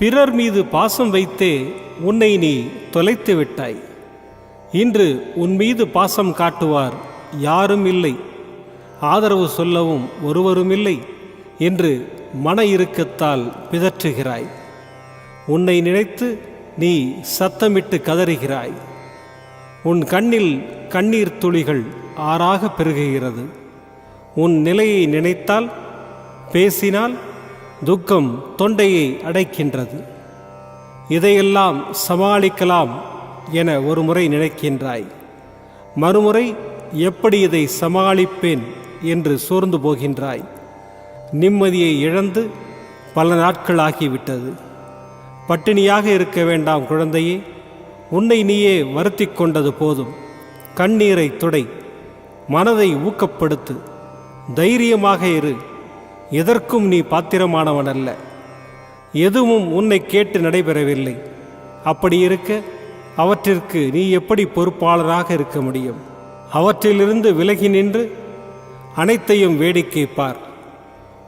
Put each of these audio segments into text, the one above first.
பிறர் மீது பாசம் வைத்தே உன்னை நீ தொலைத்து விட்டாய். இன்று உன் மீது பாசம் காட்டுவார் யாரும் இல்லை. ஆதரவு சொல்லவும் ஒருவரும் இல்லை என்று மன இறுக்கத்தால் பிதற்றுகிறாய். உன்னை நினைத்து நீ சத்தமிட்டு கதறுகிறாய். உன் கண்ணில் கண்ணீர் துளிகள் ஆறாக பெருகுகிறது. உன் நிலையை நினைத்தால் பேசினால் துக்கம் தொண்டையை அடைக்கின்றது. இதையெல்லாம் சமாளிக்கலாம் என ஒரு முறை நினைக்கின்றாய். மறுமுறை எப்படி இதை சமாளிப்பேன் என்று சோர்ந்து போகின்றாய். நிம்மதியை இழந்து பல நாட்கள் ஆகிவிட்டது பட்டினியாக இருக்க வேண்டாம் குழந்தையே உன்னை நீயே வருத்தி கொண்டது போதும். கண்ணீரை துடை மனதை ஊக்கப்படுத்து தைரியமாக இரு. எதற்கும் நீ பாத்திரமானவன் அல்ல. எதுவும் உன்னை கேட்டு நடைபெறவில்லை. அப்படி இருக்க அவற்றிற்கு நீ எப்படி பொறுப்பாளராக இருக்க முடியும்? அவற்றிலிருந்து விலகி நின்று அனைத்தையும் வேடிக்கை பார்.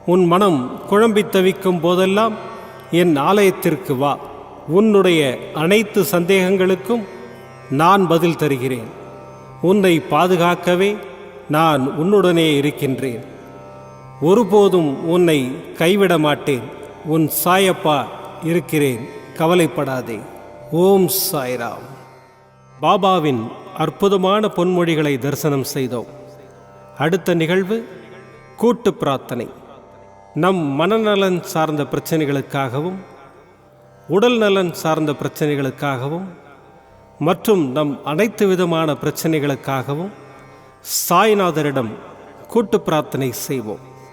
உன் மனம் குழம்பித் தவிக்கும் போதெல்லாம் என் ஆலயத்திற்கு வா. உன்னுடைய அனைத்து சந்தேகங்களுக்கும் நான் பதில் தருகிறேன். உன்னை பாதுகாக்கவே நான் உன்னுடனே இருக்கின்றேன். ஒருபோதும் உன்னை கைவிட மாட்டேன் உன் சாயப்பா இருக்கிறேன். கவலைப்படாதே. ஓம் சாய்ராம். பாபாவின் அற்புதமான பொன்மொழிகளை தரிசனம் செய்தோம். அடுத்த நிகழ்வு கூட்டு பிரார்த்தனை. நம் மனநலன் சார்ந்த பிரச்சனைகளுக்காகவும் உடல் நலன் சார்ந்த பிரச்சனைகளுக்காகவும் மற்றும் நம் அனைத்து விதமான பிரச்சனைகளுக்காகவும் சாய்நாதரிடம் கூட்டு பிரார்த்தனை செய்வோம்.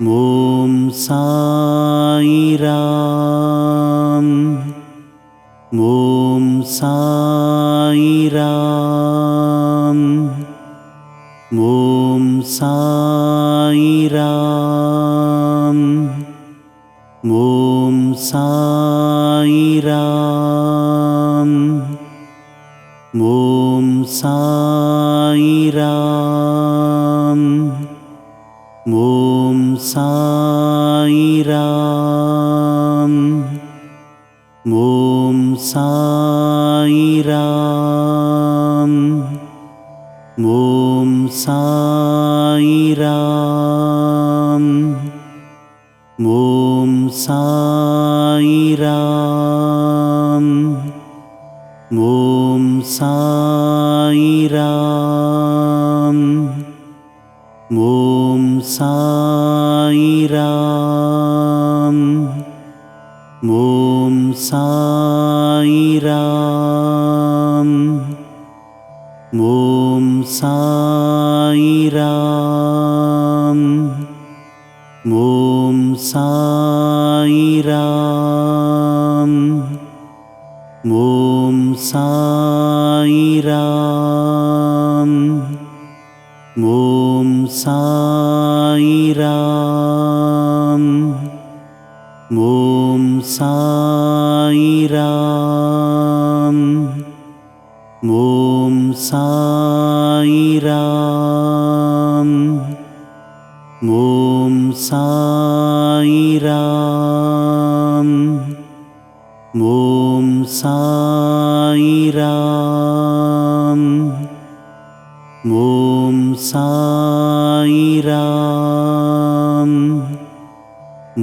ॐ साईराम ॐ साईराम ॐ साईराम ॐ साईराम ॐ साईराम ॐ मों सा ॐ सा मों सा मों सा ॐ सा পাইরা साईराम ॐ साईराम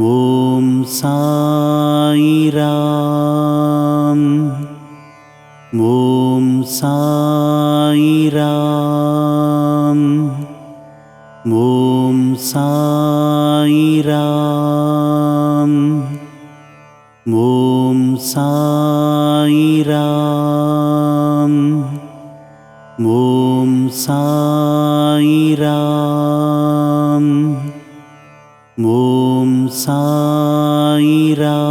ॐ साईराम ॐ साईराम পাইরা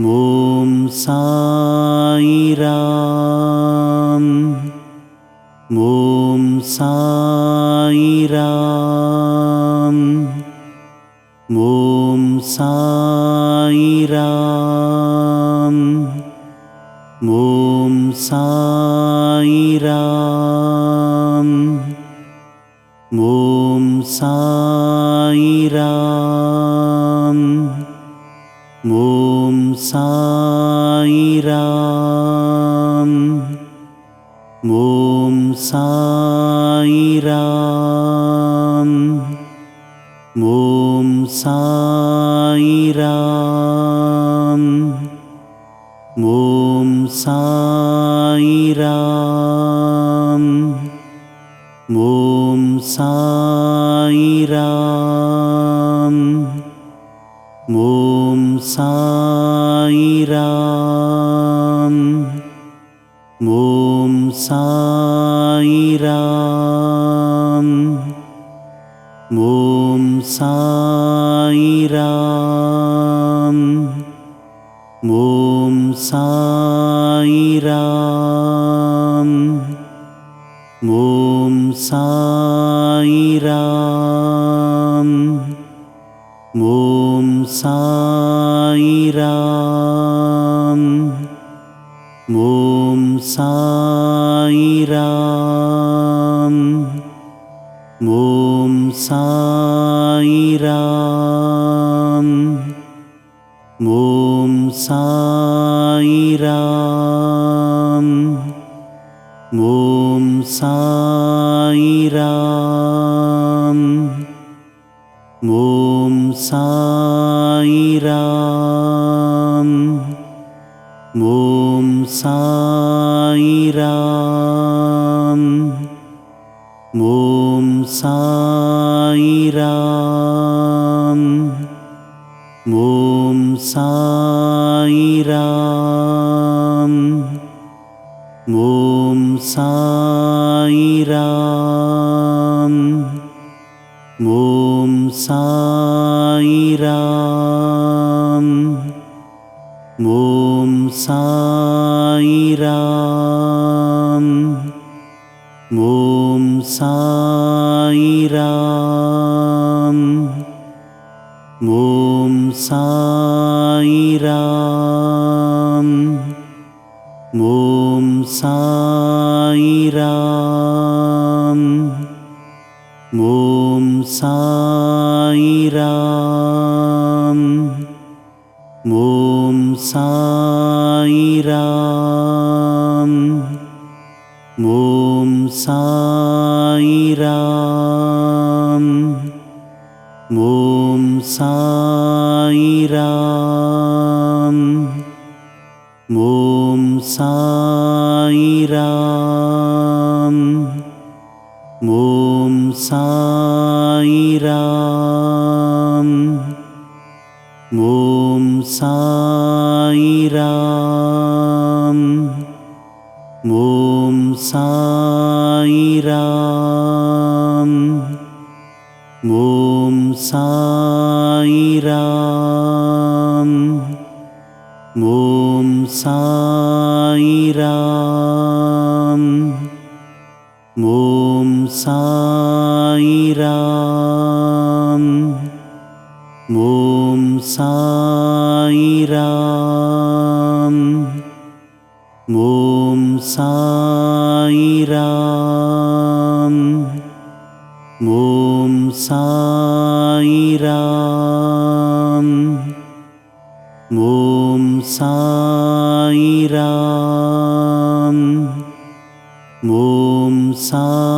ॐ साईराम ॐ साईराम सा ॐ साईराम। ॐ साईराम ॐ साईराम ॐ साईराम ॐ सा ॐ साईरा साईराम। ॐ साईराम। ॐ साईराम। ॐ साईराम। ॐ साईराम। ॐ सा পাইরা ॐ साईरा राम् ॐ सा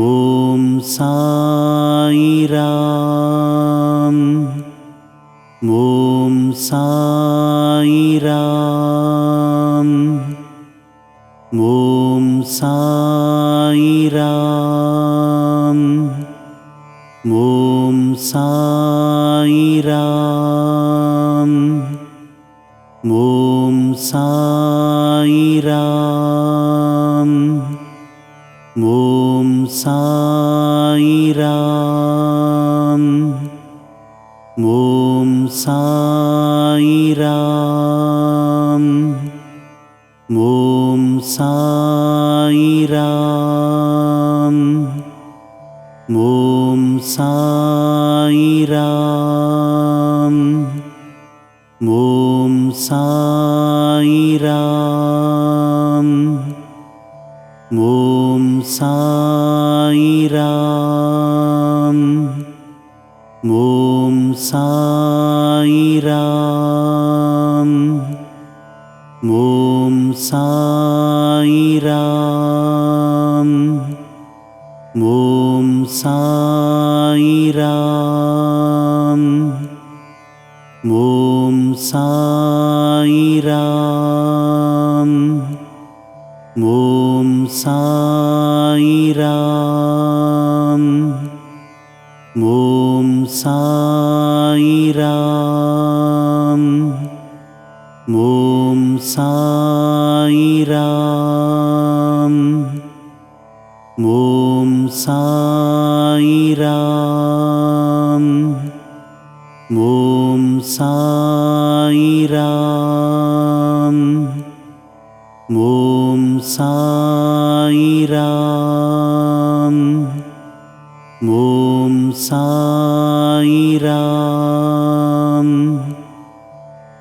ॐ साईरा ईरा मों सा ॐ सा ॐ सा ॐ सा ओं सा